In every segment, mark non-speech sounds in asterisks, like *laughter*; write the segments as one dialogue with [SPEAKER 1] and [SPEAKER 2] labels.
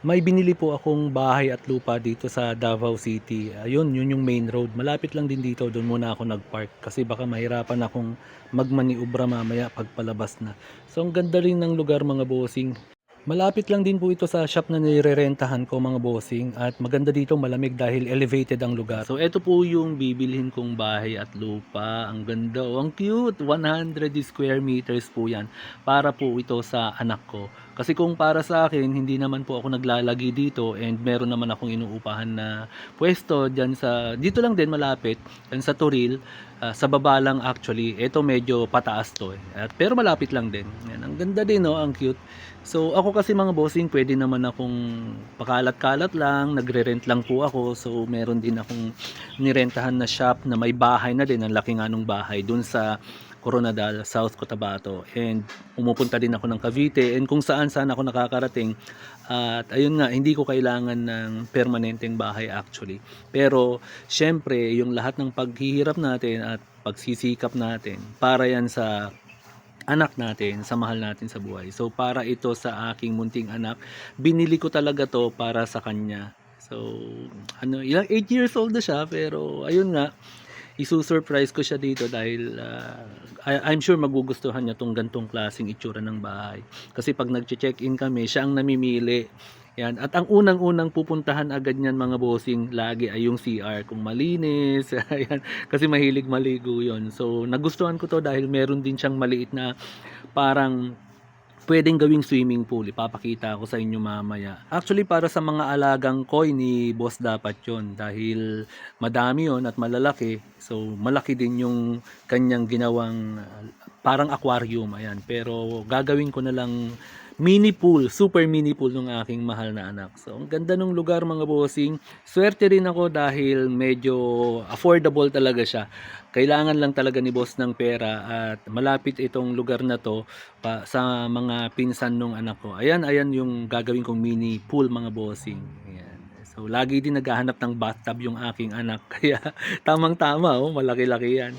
[SPEAKER 1] May binili po akong bahay at lupa dito sa Davao City. Ayun, yun yung main road. Malapit lang din dito, doon muna ako nag-park kasi baka mahirapan akong magmaniubra mamaya pagpalabas na. So ang ganda rin ng lugar mga bossing. Malapit lang din po ito sa shop na nirerentahan ko mga bossing at maganda dito malamig dahil elevated ang lugar. So ito po yung bibilhin kong bahay at lupa. Ang ganda, oh, ang cute. 100 square meters po yan para po ito sa anak ko. Kasi kung para sa akin, hindi naman po ako naglalagi dito and meron naman akong inuupahan na pwesto dyan sa, dito lang din malapit, dyan sa Toril, ah, sa baba lang actually. Ito medyo pataas to eh. At, pero malapit lang din. Yan, ang ganda din no, ang cute. So ako kasi mga bossing, pwede naman akong pakalat-kalat lang, nagre-rent lang po ako. So meron din akong nirentahan na shop na may bahay na din, ang laki nga nung bahay dun sa Coronadal, South Cotabato. And pumupunta din ako ng Cavite and kung saan saan ako nakakarating. At ayun nga, hindi ko kailangan ng permanenteng bahay actually. Pero syempre, yung lahat ng paghihirap natin at pagsisikap natin para yan sa anak natin, sa mahal natin sa buhay. So para ito sa aking munting anak, binili ko talaga to para sa kanya. So ano, ilang 8 years old na siya pero ayun nga, isusurprise ko siya dito dahil ah, I- I'm sure magugustuhan niya tong gantong klaseng itsura ng bahay. Kasi pag nag-check-in kami, siya ang namimili. Yan. At ang unang-unang pupuntahan agad niyan mga bossing lagi ay yung CR kung malinis. *laughs* Ayan. Kasi mahilig maligo yon So nagustuhan ko to dahil meron din siyang maliit na parang pwedeng gawing swimming pool. Ipapakita ko sa inyo mamaya. Actually, para sa mga alagang koi ni boss dapat yon dahil madami yon at malalaki. So, malaki din yung kanyang ginawang uh, parang aquarium. Ayan. Pero gagawin ko na lang mini pool, super mini pool ng aking mahal na anak. So, ang ganda ng lugar mga bossing. Swerte rin ako dahil medyo affordable talaga siya. Kailangan lang talaga ni boss ng pera at malapit itong lugar na to pa, sa mga pinsan nung anak ko. Ayan, ayan yung gagawin kong mini pool mga bossing. Ayan. So, lagi din naghahanap ng bathtub yung aking anak. *laughs* Kaya, tamang-tama, oh, malaki-laki yan.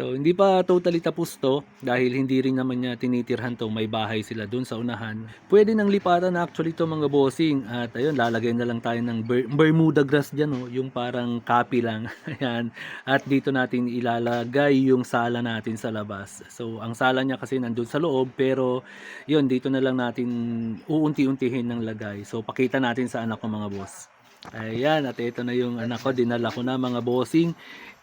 [SPEAKER 1] So, hindi pa totally tapos to dahil hindi rin naman niya tinitirhan to. May bahay sila dun sa unahan. Pwede nang lipatan actually to mga bossing. At ayun, lalagay na lang tayo ng Ber- Bermuda grass dyan, oh, yung parang copy lang. *laughs* Ayan. At dito natin ilalagay yung sala natin sa labas. So, ang sala niya kasi nandun sa loob. Pero, yun, dito na lang natin uunti-untihin ng lagay. So, pakita natin sa anak ko mga boss. Ayan, at ito na yung anak ko. Dinala ko na mga bossing.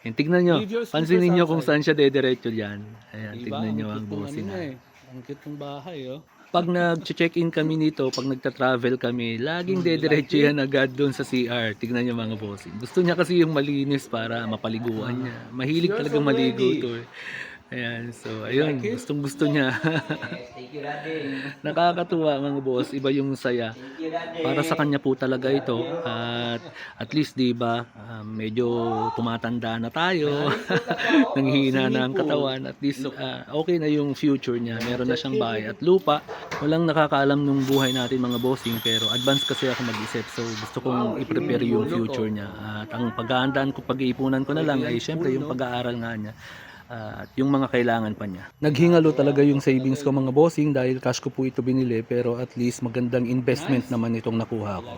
[SPEAKER 1] And tignan nyo,
[SPEAKER 2] Videos
[SPEAKER 1] pansinin
[SPEAKER 2] dito sa
[SPEAKER 1] nyo kung saan siya dediretso dyan. Ayan,
[SPEAKER 2] Diba?
[SPEAKER 1] tignan nyo ang bossing.
[SPEAKER 2] ano
[SPEAKER 1] ah.
[SPEAKER 2] eh. Ang cute ng bahay, oh.
[SPEAKER 1] Pag nag-check-in kami nito, pag nagta-travel kami, laging
[SPEAKER 2] Hmm,
[SPEAKER 1] dediretso yan agad doon sa CR. Tignan nyo mga bossing. Gusto niya kasi yung malinis para mapaliguan niya. Mahilig talaga maligo to eh. Ayan, so ayun, gustong gusto niya. *laughs* Nakakatuwa mga boss, iba yung saya. Para sa kanya po talaga ito. At at least 'di ba, ah, medyo tumatanda na tayo. *laughs* Nanghihina na ang katawan. At least ah, okay na yung future niya. Meron na siyang bahay at lupa. Walang nakakaalam nung buhay natin mga bossing pero advance kasi ako mag-isip. So gusto kong i-prepare yung future niya. At ang paghahandaan ko, pag-iipunan ko na lang ay syempre yung pag-aaral nga niya at yung mga kailangan pa niya. Naghingalo talaga yung savings ko mga bossing dahil cash ko po ito binili pero at least magandang investment naman itong nakuha ko.